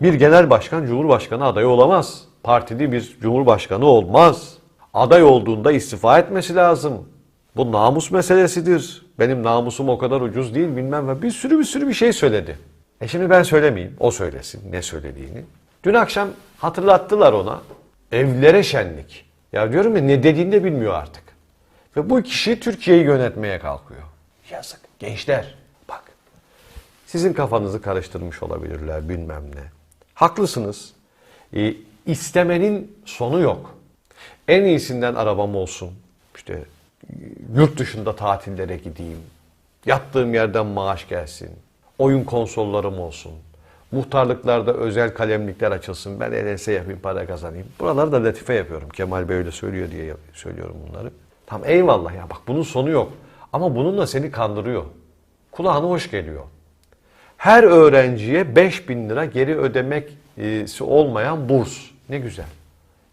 Bir genel başkan cumhurbaşkanı adayı olamaz. Partili bir cumhurbaşkanı olmaz. Aday olduğunda istifa etmesi lazım. Bu namus meselesidir. Benim namusum o kadar ucuz değil bilmem ve bir sürü bir sürü bir şey söyledi. E şimdi ben söylemeyeyim. O söylesin ne söylediğini. Dün akşam hatırlattılar ona. Evlere şenlik. Ya diyorum ya ne dediğini de bilmiyor artık. Ve bu kişi Türkiye'yi yönetmeye kalkıyor. Yazık. Gençler bak. Sizin kafanızı karıştırmış olabilirler bilmem ne. Haklısınız. E, istemenin sonu yok. En iyisinden arabam olsun. İşte e, yurt dışında tatillere gideyim. Yattığım yerden maaş gelsin. Oyun konsollarım olsun. Muhtarlıklarda özel kalemlikler açılsın. Ben LS yapayım para kazanayım. Buraları da latife yapıyorum. Kemal Bey öyle söylüyor diye söylüyorum bunları. Tamam eyvallah ya bak bunun sonu yok. Ama bununla seni kandırıyor. Kulağına hoş geliyor. Her öğrenciye 5000 lira geri ödemesi olmayan burs. Ne güzel.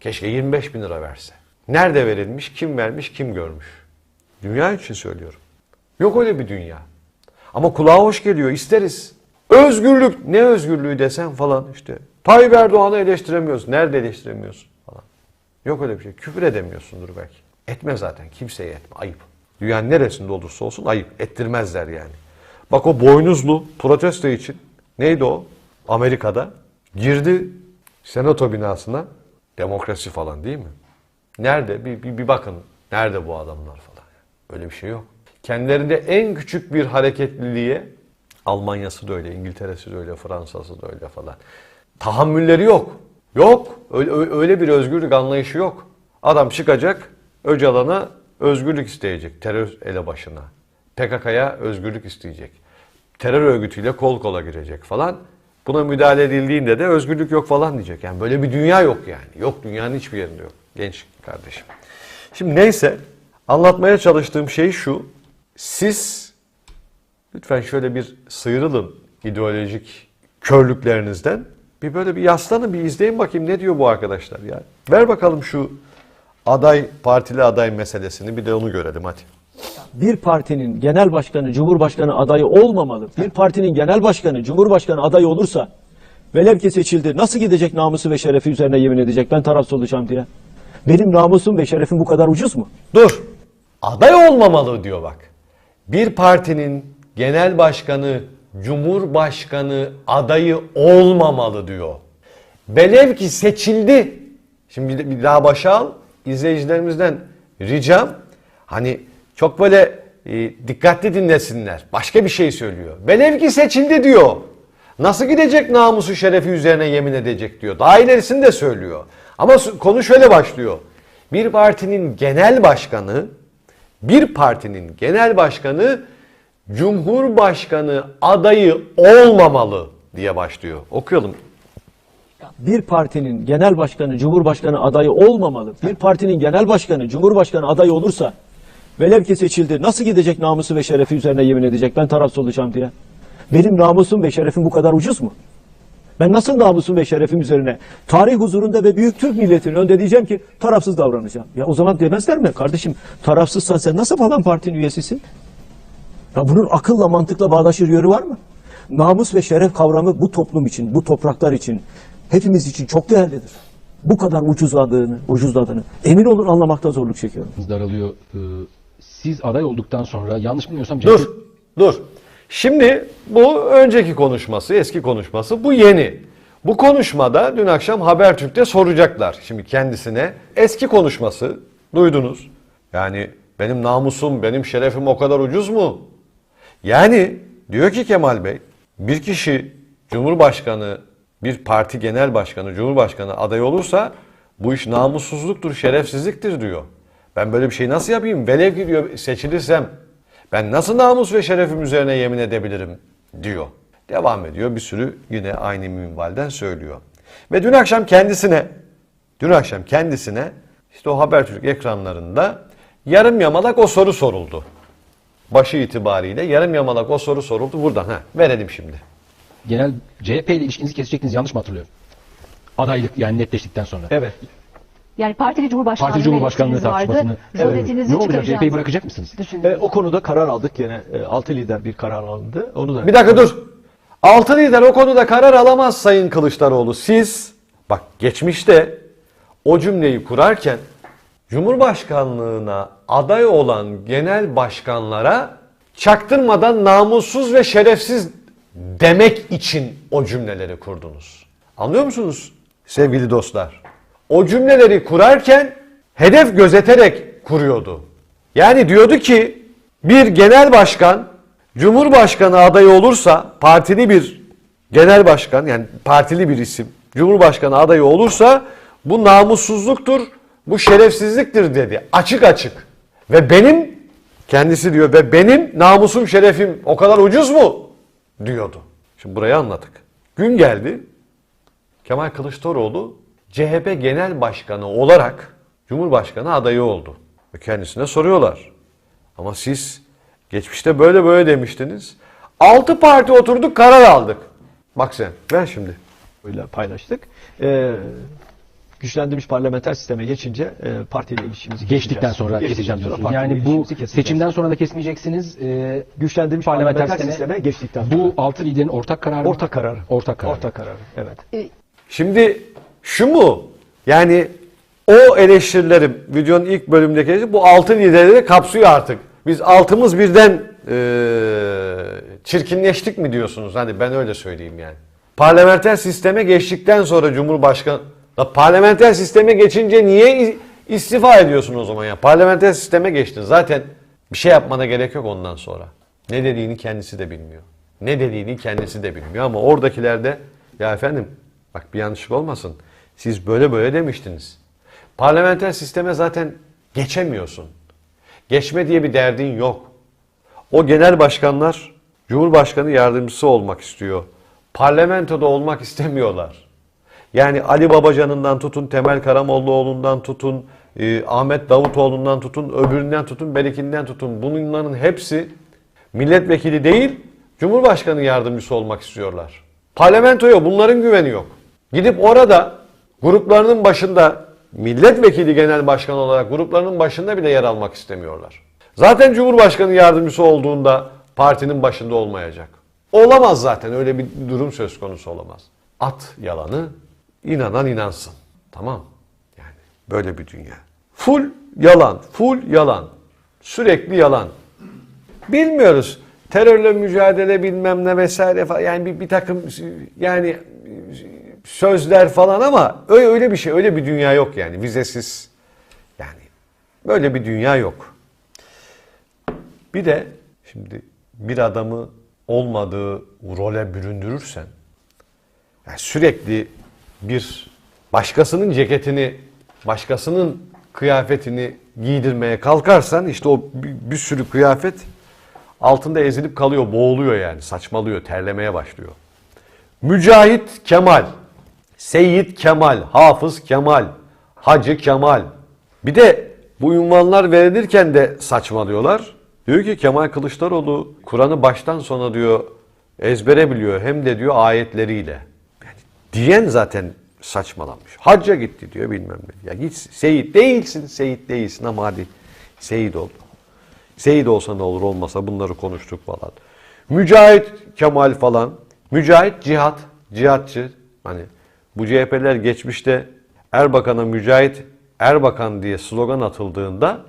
Keşke 25 bin lira verse. Nerede verilmiş, kim vermiş, kim görmüş. Dünya için söylüyorum. Yok öyle bir dünya. Ama kulağa hoş geliyor, isteriz. Özgürlük, ne özgürlüğü desen falan işte. Tayyip Erdoğan'ı eleştiremiyoruz. Nerede eleştiremiyorsun falan. Yok öyle bir şey. Küfür edemiyorsundur belki. Etme zaten. Kimseye etme. Ayıp. Dünyanın neresinde olursa olsun ayıp. Ettirmezler yani. Bak o boynuzlu protesto için neydi o? Amerika'da girdi senato binasına demokrasi falan değil mi? Nerede? Bir, bir, bir bakın. Nerede bu adamlar falan. Öyle bir şey yok. Kendilerinde en küçük bir hareketliliğe Almanya'sı da öyle, İngiltere'si de öyle, Fransa'sı da öyle falan. Tahammülleri yok. Yok. Öyle, öyle bir özgürlük anlayışı yok. Adam çıkacak Öcalan'a özgürlük isteyecek terör elebaşına. PKK'ya özgürlük isteyecek. Terör örgütüyle kol kola girecek falan. Buna müdahale edildiğinde de özgürlük yok falan diyecek. Yani böyle bir dünya yok yani. Yok dünyanın hiçbir yerinde yok. Genç kardeşim. Şimdi neyse anlatmaya çalıştığım şey şu. Siz lütfen şöyle bir sıyrılın ideolojik körlüklerinizden. Bir böyle bir yaslanın bir izleyin bakayım ne diyor bu arkadaşlar ya. Ver bakalım şu aday partili aday meselesini bir de onu görelim hadi. Bir partinin genel başkanı, cumhurbaşkanı adayı olmamalı. Bir partinin genel başkanı, cumhurbaşkanı adayı olursa velev ki seçildi. Nasıl gidecek namusu ve şerefi üzerine yemin edecek ben tarafsız olacağım diye. Benim namusum ve şerefim bu kadar ucuz mu? Dur. Aday olmamalı diyor bak. Bir partinin genel başkanı, cumhurbaşkanı adayı olmamalı diyor. Velev ki seçildi. Şimdi bir- daha başa al. İzleyicilerimizden ricam hani çok böyle e, dikkatli dinlesinler. Başka bir şey söylüyor. Velev ki seçildi diyor. Nasıl gidecek namusu şerefi üzerine yemin edecek diyor. Daha ilerisini de söylüyor. Ama konu şöyle başlıyor. Bir partinin genel başkanı, bir partinin genel başkanı Cumhurbaşkanı adayı olmamalı diye başlıyor. Okuyalım. Bir partinin genel başkanı, cumhurbaşkanı adayı olmamalı. Bir partinin genel başkanı, cumhurbaşkanı adayı olursa velev ki seçildi. Nasıl gidecek namusu ve şerefi üzerine yemin edecek ben tarafsız olacağım diye. Benim namusum ve şerefim bu kadar ucuz mu? Ben nasıl namusum ve şerefim üzerine tarih huzurunda ve büyük Türk milletinin önünde diyeceğim ki tarafsız davranacağım. Ya o zaman demezler mi? Kardeşim tarafsızsan sen nasıl falan partinin üyesisin? Ya bunun akılla mantıkla bağdaşır yönü var mı? Namus ve şeref kavramı bu toplum için, bu topraklar için, hepimiz için çok değerlidir. Bu kadar ucuzladığını, ucuzladığını emin olun anlamakta zorluk çekiyorum. daralıyor. Ee, Siz aday olduktan sonra yanlış bilmiyorsam Dur, dur. Şimdi bu önceki konuşması, eski konuşması, bu yeni. Bu konuşmada dün akşam Habertürk'te soracaklar şimdi kendisine. Eski konuşması duydunuz. Yani benim namusum, benim şerefim o kadar ucuz mu? Yani diyor ki Kemal Bey, bir kişi Cumhurbaşkanı, bir parti genel başkanı, Cumhurbaşkanı aday olursa bu iş namussuzluktur, şerefsizliktir diyor. Ben böyle bir şey nasıl yapayım? Velev ki diyor seçilirsem ben nasıl namus ve şerefim üzerine yemin edebilirim diyor. Devam ediyor bir sürü yine aynı minvalden söylüyor. Ve dün akşam kendisine, dün akşam kendisine işte o Habertürk ekranlarında yarım yamalak o soru soruldu. Başı itibariyle yarım yamalak o soru soruldu. Buradan ha verelim şimdi. genel CHP ile ilişkinizi kesecektiniz yanlış mı hatırlıyorum? Adaylık yani netleştikten sonra. Evet. Yani partili cumhurbaşkanlığı Parti Cumhurbaşkanlığı eleştiriniz vardı. tartışmasını. Rozetinizi ne olacak? çıkaracağınızı CHP'yi bırakacak mısınız? E, o konuda karar aldık yine. E, altı lider bir karar alındı. Onu da Bir dakika dur. Altı lider o konuda karar alamaz Sayın Kılıçdaroğlu. Siz bak geçmişte o cümleyi kurarken Cumhurbaşkanlığına aday olan genel başkanlara çaktırmadan namussuz ve şerefsiz demek için o cümleleri kurdunuz. Anlıyor musunuz sevgili dostlar? O cümleleri kurarken hedef gözeterek kuruyordu. Yani diyordu ki bir genel başkan Cumhurbaşkanı adayı olursa partili bir genel başkan yani partili bir isim Cumhurbaşkanı adayı olursa bu namussuzluktur, bu şerefsizliktir dedi. Açık açık. Ve benim kendisi diyor ve benim namusum şerefim o kadar ucuz mu diyordu. Şimdi burayı anladık. Gün geldi Kemal Kılıçdaroğlu CHP Genel Başkanı olarak Cumhurbaşkanı adayı oldu. Ve kendisine soruyorlar. Ama siz geçmişte böyle böyle demiştiniz. Altı parti oturduk karar aldık. Bak sen ver şimdi. ile paylaştık. Ee, güçlendirilmiş parlamenter sisteme geçince e, partiyle ilişkimizi Geçtikten sonra keseceğim diyorsunuz. Yani bu seçimden sonra da kesmeyeceksiniz. Ee, güçlendirilmiş parlamenter parlamenter, sisteme- sisteme geçtikten sonra. bu altı liderin ortak kararı mı? ortak karar. Ortak karar. Ortak karar. Evet. Şimdi şu mu? Yani o eleştirilerim videonun ilk bölümündeki eleştiri, bu altı liderleri kapsıyor artık. Biz altımız birden eee, çirkinleştik mi diyorsunuz? Hadi ben öyle söyleyeyim yani. Parlamenter sisteme geçtikten sonra Cumhurbaşkanı La parlamenter sisteme geçince niye istifa ediyorsun o zaman ya? Parlamenter sisteme geçtin. Zaten bir şey yapmana gerek yok ondan sonra. Ne dediğini kendisi de bilmiyor. Ne dediğini kendisi de bilmiyor ama oradakiler de ya efendim bak bir yanlışlık olmasın. Siz böyle böyle demiştiniz. Parlamenter sisteme zaten geçemiyorsun. Geçme diye bir derdin yok. O genel başkanlar Cumhurbaşkanı yardımcısı olmak istiyor. Parlamentoda olmak istemiyorlar. Yani Ali Babacan'ından tutun, Temel Karamollaoğlu'ndan tutun, e, Ahmet Davutoğlu'ndan tutun, öbüründen tutun, berikinden tutun. Bunların hepsi milletvekili değil, Cumhurbaşkanı yardımcısı olmak istiyorlar. Parlamentoya bunların güveni yok. Gidip orada gruplarının başında milletvekili genel başkan olarak gruplarının başında bile yer almak istemiyorlar. Zaten Cumhurbaşkanı yardımcısı olduğunda partinin başında olmayacak. Olamaz zaten öyle bir durum söz konusu olamaz. At yalanı, inanan inansın. Tamam. Yani böyle bir dünya. Full yalan, full yalan. Sürekli yalan. Bilmiyoruz. Terörle mücadele bilmem ne vesaire falan. Yani bir, bir takım yani sözler falan ama öyle, öyle bir şey, öyle bir dünya yok yani. Vizesiz yani böyle bir dünya yok. Bir de şimdi bir adamı olmadığı role büründürürsen yani sürekli bir başkasının ceketini, başkasının kıyafetini giydirmeye kalkarsan işte o bir, bir sürü kıyafet altında ezilip kalıyor, boğuluyor yani, saçmalıyor, terlemeye başlıyor. Mücahit Kemal, Seyyid Kemal, Hafız Kemal, Hacı Kemal. Bir de bu ünvanlar verilirken de saçmalıyorlar. Diyor ki Kemal Kılıçdaroğlu Kur'an'ı baştan sona diyor ezbere biliyor hem de diyor ayetleriyle. Yani diyen zaten saçmalamış. Hacca gitti diyor bilmem ne. Ya git Seyit değilsin, Seyit değilsin ama hadi Seyit ol. Seyit olsa ne olur olmasa bunları konuştuk falan. Mücahit Kemal falan. Mücahit cihat, cihatçı. Hani bu CHP'ler geçmişte Erbakan'a Mücahit Erbakan diye slogan atıldığında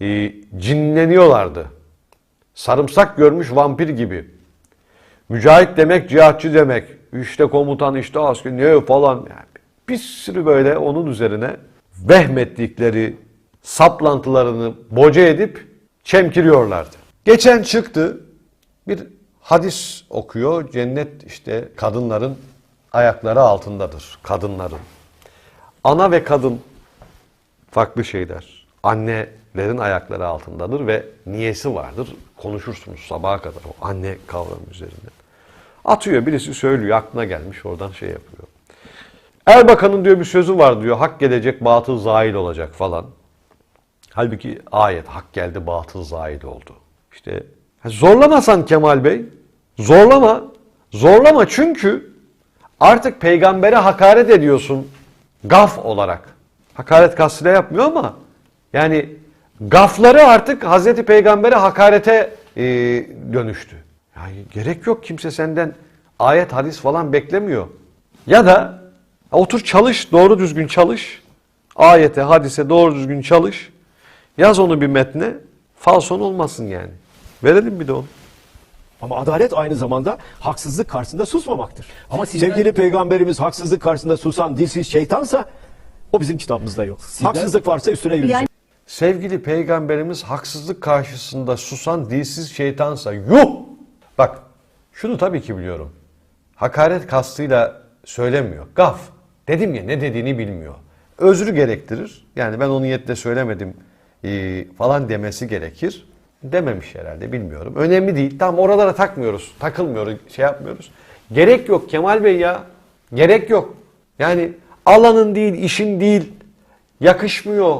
e, cinleniyorlardı. Sarımsak görmüş vampir gibi. Mücahit demek cihatçı demek. İşte komutan işte asker ne falan. Yani bir sürü böyle onun üzerine vehmettikleri saplantılarını boca edip çemkiriyorlardı. Geçen çıktı bir hadis okuyor. Cennet işte kadınların ayakları altındadır. Kadınların. Ana ve kadın farklı şeyler. Annelerin ayakları altındadır ve niyesi vardır. Konuşursunuz sabaha kadar o anne kavramı üzerinden. Atıyor birisi söylüyor aklına gelmiş oradan şey yapıyor. Erbakan'ın diyor bir sözü var diyor hak gelecek batıl zail olacak falan. Halbuki ayet hak geldi batıl zail oldu. İşte zorlamasan Kemal Bey zorlama zorlama çünkü artık peygambere hakaret ediyorsun gaf olarak. Hakaret kastıyla yapmıyor ama yani gafları artık Hazreti Peygamber'e hakarete e, dönüştü. Yani gerek yok kimse senden ayet hadis falan beklemiyor. Ya da otur çalış doğru düzgün çalış. Ayete hadise doğru düzgün çalış. Yaz onu bir metne. Falson olmasın yani. Verelim bir de onu. Ama adalet aynı zamanda haksızlık karşısında susmamaktır. Ama sizden- Sevgili peygamberimiz haksızlık karşısında susan dilsiz şeytansa o bizim kitabımızda yok. Haksızlık varsa üstüne yürüyecek. Yani- Sevgili peygamberimiz haksızlık karşısında susan dilsiz şeytansa yuh! Bak şunu tabii ki biliyorum. Hakaret kastıyla söylemiyor. Gaf. Dedim ya ne dediğini bilmiyor. Özrü gerektirir. Yani ben o niyetle söylemedim ee, falan demesi gerekir. Dememiş herhalde bilmiyorum. Önemli değil. Tamam oralara takmıyoruz. Takılmıyoruz. Şey yapmıyoruz. Gerek yok Kemal Bey ya. Gerek yok. Yani alanın değil, işin değil. Yakışmıyor.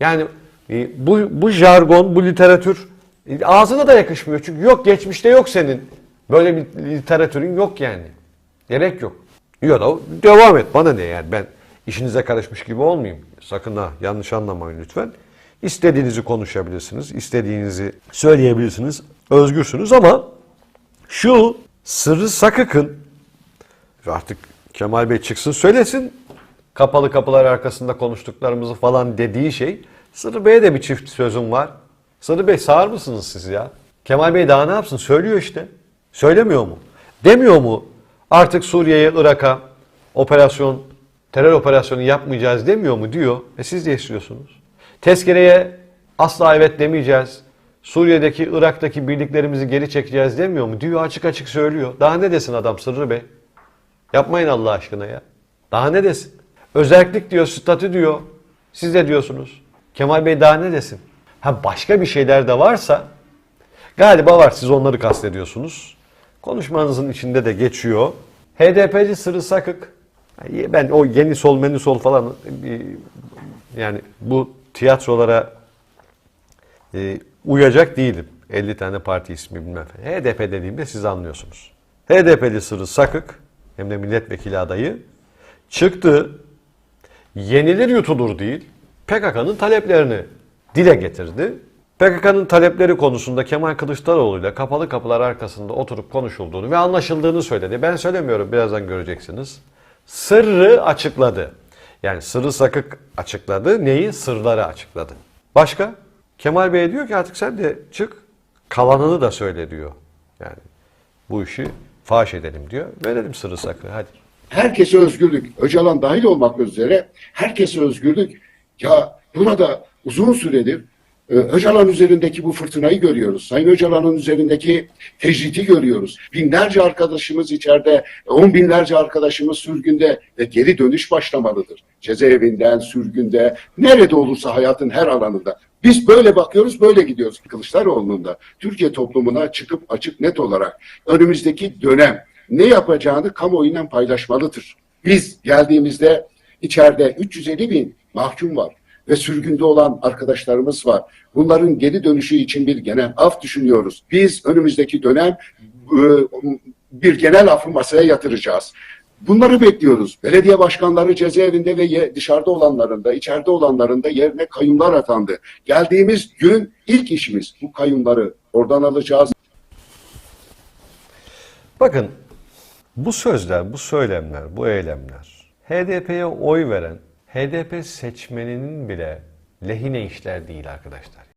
Yani e, bu, bu jargon, bu literatür e, ağzına da yakışmıyor. Çünkü yok geçmişte yok senin. Böyle bir literatürün yok yani. Gerek yok. Ya da devam et bana ne yani ben işinize karışmış gibi olmayayım. Sakın ha yanlış anlamayın lütfen. İstediğinizi konuşabilirsiniz, istediğinizi söyleyebilirsiniz, özgürsünüz ama şu sırrı sakıkın artık Kemal Bey çıksın söylesin. Kapalı kapılar arkasında konuştuklarımızı falan dediği şey. Sırrı Bey'e de bir çift sözüm var. Sırrı Bey sağır mısınız siz ya? Kemal Bey daha ne yapsın? Söylüyor işte. Söylemiyor mu? Demiyor mu? Artık Suriye'ye, Irak'a operasyon, terör operasyonu yapmayacağız demiyor mu diyor. E siz de istiyorsunuz. Tezkereye asla evet demeyeceğiz. Suriye'deki, Irak'taki birliklerimizi geri çekeceğiz demiyor mu? Diyor açık açık söylüyor. Daha ne desin adam Sırrı Bey? Yapmayın Allah aşkına ya. Daha ne desin? Özellik diyor, statü diyor. Siz de diyorsunuz. Kemal Bey daha ne desin? Ha başka bir şeyler de varsa galiba var siz onları kastediyorsunuz. Konuşmanızın içinde de geçiyor. HDP'li Sırrı Sakık ben o yeni sol menü sol falan e, yani bu tiyatrolara e, uyacak değilim. 50 tane parti ismi bilmem. HDP dediğimde siz anlıyorsunuz. HDP'li Sırrı Sakık hem de milletvekili adayı çıktı. Yenilir yutulur değil. PKK'nın taleplerini dile getirdi. PKK'nın talepleri konusunda Kemal Kılıçdaroğlu ile kapalı kapılar arkasında oturup konuşulduğunu ve anlaşıldığını söyledi. Ben söylemiyorum birazdan göreceksiniz. Sırrı açıkladı. Yani sırrı sakık açıkladı. Neyi? Sırları açıkladı. Başka? Kemal Bey diyor ki artık sen de çık kalanını da söyle diyor. Yani bu işi faş edelim diyor. Verelim sırrı sakı hadi. herkese özgürlük, Öcalan dahil olmak üzere herkese özgürlük. Ya burada uzun süredir e, Öcalan üzerindeki bu fırtınayı görüyoruz. Sayın Öcalan'ın üzerindeki tecriti görüyoruz. Binlerce arkadaşımız içeride, on binlerce arkadaşımız sürgünde ve geri dönüş başlamalıdır. Cezaevinden, sürgünde, nerede olursa hayatın her alanında. Biz böyle bakıyoruz, böyle gidiyoruz. Kılıçdaroğlu'nun da Türkiye toplumuna çıkıp açık net olarak önümüzdeki dönem ne yapacağını kamuoyuyla paylaşmalıdır. Biz geldiğimizde içeride 350 bin mahkum var ve sürgünde olan arkadaşlarımız var. Bunların geri dönüşü için bir genel af düşünüyoruz. Biz önümüzdeki dönem e, bir genel affı masaya yatıracağız. Bunları bekliyoruz. Belediye başkanları cezaevinde ve dışarıda olanların da, içeride olanların da yerine kayyumlar atandı. Geldiğimiz gün ilk işimiz bu kayyumları oradan alacağız. Bakın bu sözler, bu söylemler, bu eylemler HDP'ye oy veren HDP seçmeninin bile lehine işler değil arkadaşlar.